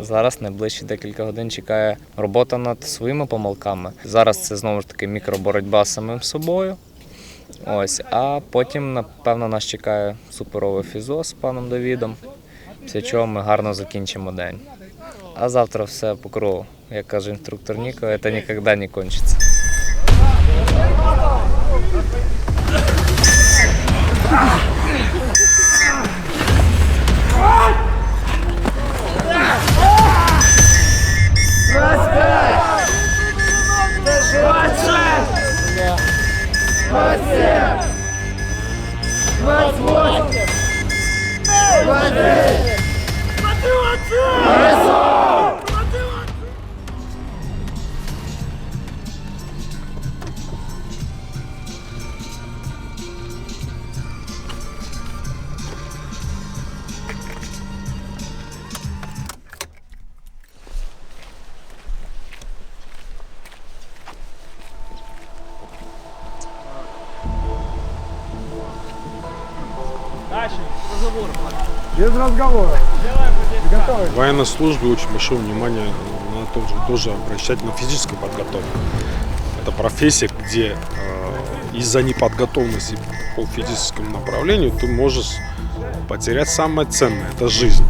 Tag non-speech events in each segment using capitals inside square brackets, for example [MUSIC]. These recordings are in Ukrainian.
Зараз найближчі декілька годин чекає робота над своїми помилками. Зараз це знову ж таки мікроборотьба з самим собою. Ось, а потім, напевно, нас чекає суперове фізо з паном Давідом, після чого ми гарно закінчимо день. А завтра все по кругу. Як каже інструктор Ніко, це ніколи не кончиться. Без разговора. Готовы? В военной службе очень большое внимание надо тоже, тоже обращать на физическую подготовку. Это профессия, где э, из-за неподготовленности по физическому направлению ты можешь потерять самое ценное – это жизнь.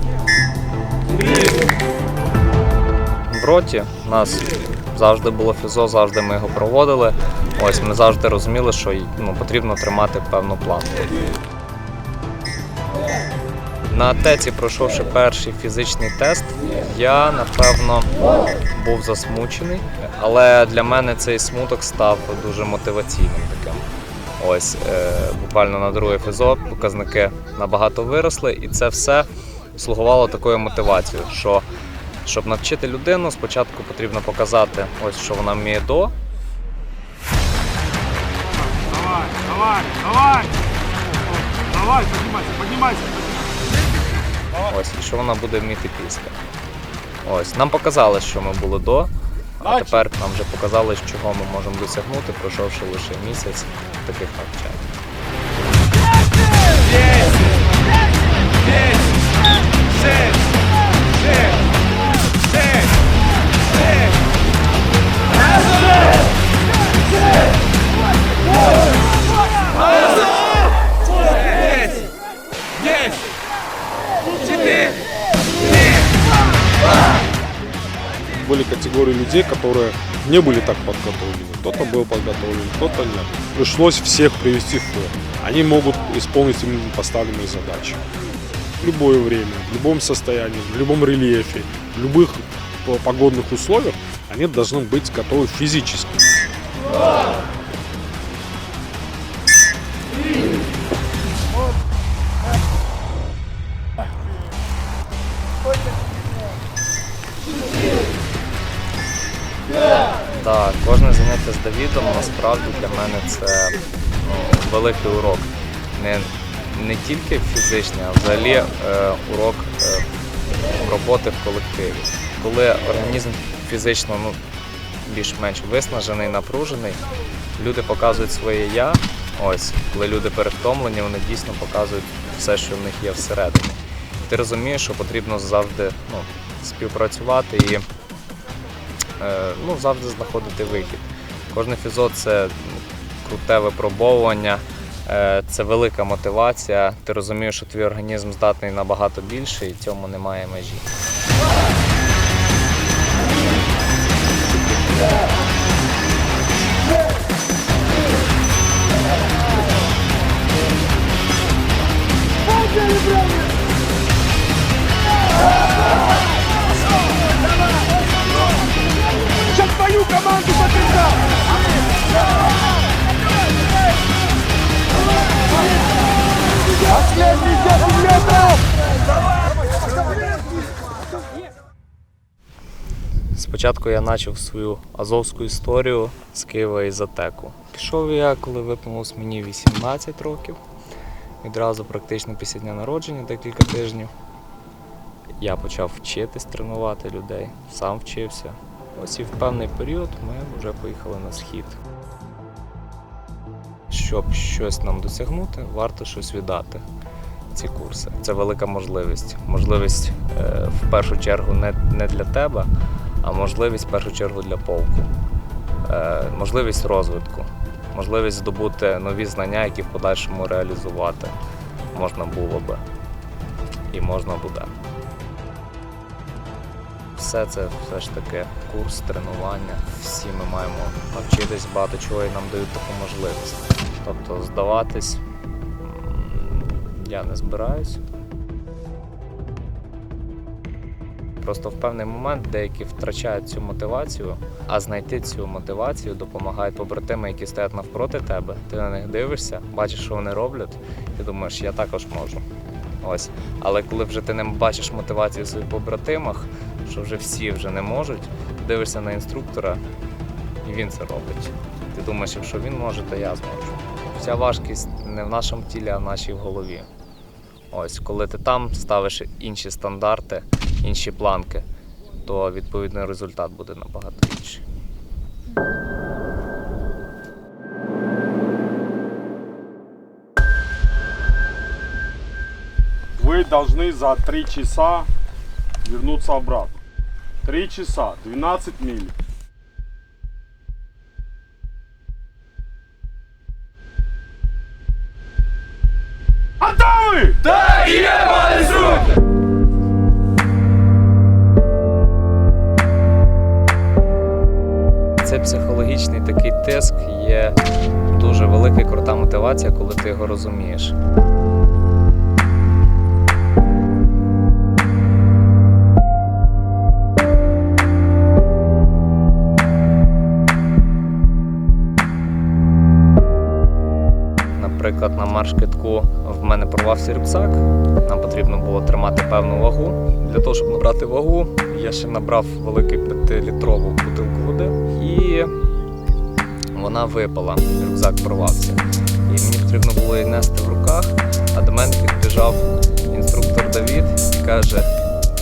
В роті у нас завжди було фізо, завжди ми його проводили. Ось ми завжди розуміли, що ну, потрібно тримати певну планку. На ТЕЦі, пройшовши перший фізичний тест, я напевно був засмучений, але для мене цей смуток став дуже мотиваційним таким. Ось е, буквально на друге фізо показники набагато виросли, і це все слугувало такою мотивацією, що щоб навчити людину, спочатку потрібно показати, ось що вона вміє до, Давай, давай, давай. Давай, поднимайся, поднимайся. Ось і що вона буде вміти після. Ось нам показали, що ми були до, а тепер нам вже показали, чого ми можемо досягнути, пройшовши лише місяць таких навчань. Были людей, которые не были так подготовлены. Кто-то был подготовлен, кто-то нет. Пришлось всех привести в форму. Они могут исполнить им поставленные задачи. В любое время, в любом состоянии, в любом рельефе, в любых по- погодных условиях они должны быть готовы физически. Так, кожне заняття з Давідом насправді для мене це ну, великий урок. Не, не тільки фізичний, а взагалі е, урок е, роботи в колективі. Коли організм фізично ну, більш-менш виснажений, напружений, люди показують своє я. Ось, коли люди перевтомлені, вони дійсно показують все, що в них є всередині. Ти розумієш, що потрібно завжди ну, співпрацювати і ну, завжди знаходити вихід. Кожне фізо це круте випробовування, е, це велика мотивація. Ти розумієш, що твій організм здатний набагато більше і цьому немає межі. Спочатку я почав свою азовську історію з Києва і Затеку. Пішов я, коли виповнилось мені 18 років. Відразу практично після дня народження, декілька тижнів. Я почав вчитись тренувати людей, сам вчився. Ось і в певний період ми вже поїхали на схід. Щоб щось нам досягнути, варто щось віддати. Ці курси. Це велика можливість. Можливість е, в першу чергу не, для тебе, а можливість в першу чергу для полку. Е, можливість розвитку, можливість здобути нові знання, які в подальшому реалізувати можна було би і можна буде. Все це все ж таки курс тренування. Всі ми маємо навчитись багато чого і нам дають таку можливість. Тобто здаватись я не збираюсь. Просто в певний момент деякі втрачають цю мотивацію, а знайти цю мотивацію допомагають побратими, які стоять навпроти тебе. Ти на них дивишся, бачиш, що вони роблять, і думаєш, я також можу. Ось. Але коли вже ти не бачиш мотивації в своїх побратимах, що вже всі вже не можуть, дивишся на інструктора, і він це робить. Ти думаєш, якщо він може, то я зможу. Вся важкість не в нашому тілі, а в нашій голові. Ось, коли ти там ставиш інші стандарти, інші планки, то відповідно результат буде набагато інший. Вы должны за 3 часа вернуться обратно. 3 часа, 12 миль. Готовы? Це психологічний такий тиск є дуже велика і крута мотивація, коли ти його розумієш. Наприклад, на марш-китку в мене порвався рюкзак. Нам потрібно було тримати певну вагу. Для того, щоб набрати вагу, я ще набрав велику 5-літрову бутилку води і вона випала. Рюкзак порвався. І мені потрібно було її нести в руках, а до мене підбіжав інструктор Давід і каже: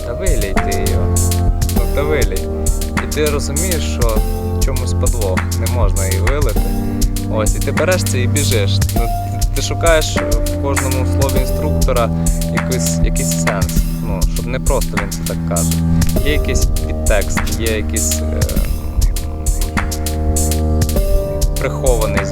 Та вилій ти його, ну та вилій. І ти розумієш, що чомусь подвох, не можна її вилити. Ось, і ти береш це і біжиш. Ну, ти, шукаєш в кожному слові інструктора якийсь, якийсь сенс. Ну, щоб не просто він це так каже. Є якийсь підтекст, є якийсь е, прихований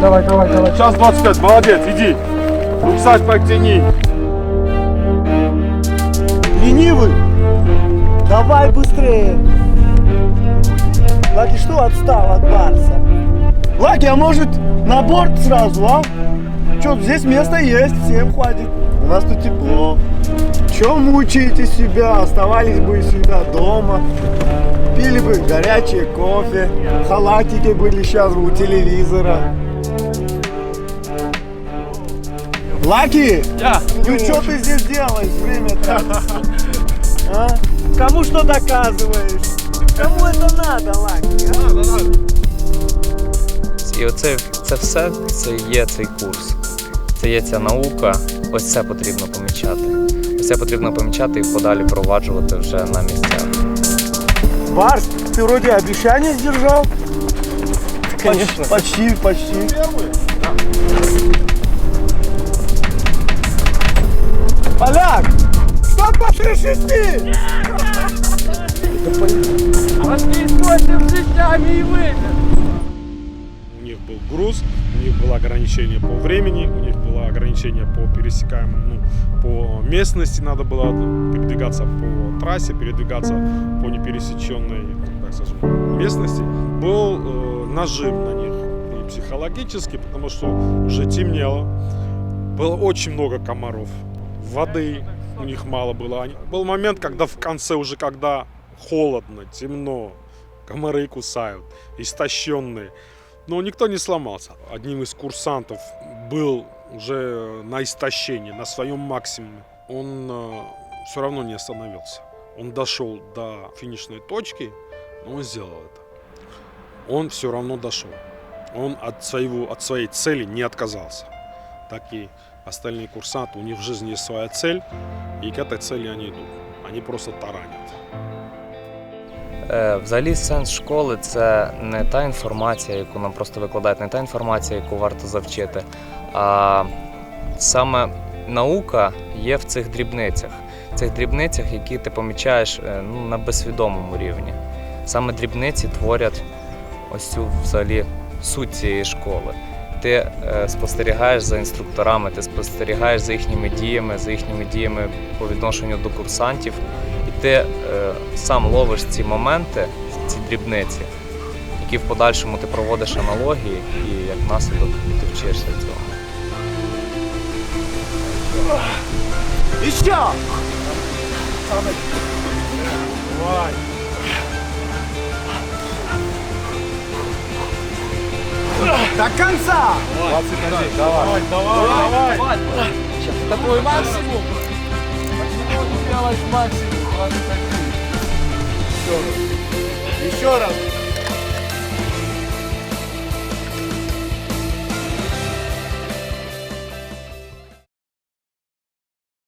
Давай, давай, давай, давай. Час 25, молодец, иди. Рюкзак подтяни. Ленивый? Давай быстрее. Лаки что отстал от Барса? Лаки, а может на борт сразу, а? Чё, здесь место есть, всем хватит. У нас тут тепло. Чё мучаете себя? Оставались бы себя дома. Пили бы горячее кофе. Халатики были сейчас у телевизора. Лаки! Ну что ты здесь делаешь? Время-то. [LAUGHS] А? Кому что доказываешь? Кому это надо, Лаки? а? І оце це все це є цей курс. Це є ця наука. Ось це потрібно помічати. Ось це потрібно помічати і подалі проваджувати вже на місцях. Барс, ты вроде обещание сдержал? Конечно. Почти, почти. Поляк! Стоп после шести! У них был груз, у них было ограничение по времени, у них было ограничение по пересекаемому, ну, по местности надо было передвигаться по трассе, передвигаться по непересеченной, так скажем, местности. Был э, нажим на них и психологически, потому что уже темнело. Было очень много комаров. Воды у них мало было. Был момент, когда в конце уже, когда холодно, темно, комары кусают, истощенные. Но никто не сломался. Одним из курсантов был уже на истощении, на своем максимуме. Он все равно не остановился. Он дошел до финишной точки, но он сделал это. Он все равно дошел. Он от, своего, от своей цели не отказался. Так и остальные курсанты, у них в жизни есть своя цель, и к этой цели они идут. Они просто таранят. Е, Взагалі сенс школи це не та інформація, яку нам просто викладають, не та інформація, яку варто завчити. А саме наука є в цих дрібницях, в цих дрібницях, які ти помічаєш е, ну, на безсвідомому рівні. Саме дрібниці творять ось цю взагалі суть цієї школи. Ти е, спостерігаєш за інструкторами, ти спостерігаєш за їхніми діями, за їхніми діями по відношенню до курсантів, і ти е, сам ловиш ці моменти, ці дрібниці, які в подальшому ти проводиш аналогії, і як наслідок ти вчишся цьому. Еще! До конца! Давай, давай, давай. Это твой максимум. Почему не делать максимум? 21. Еще раз.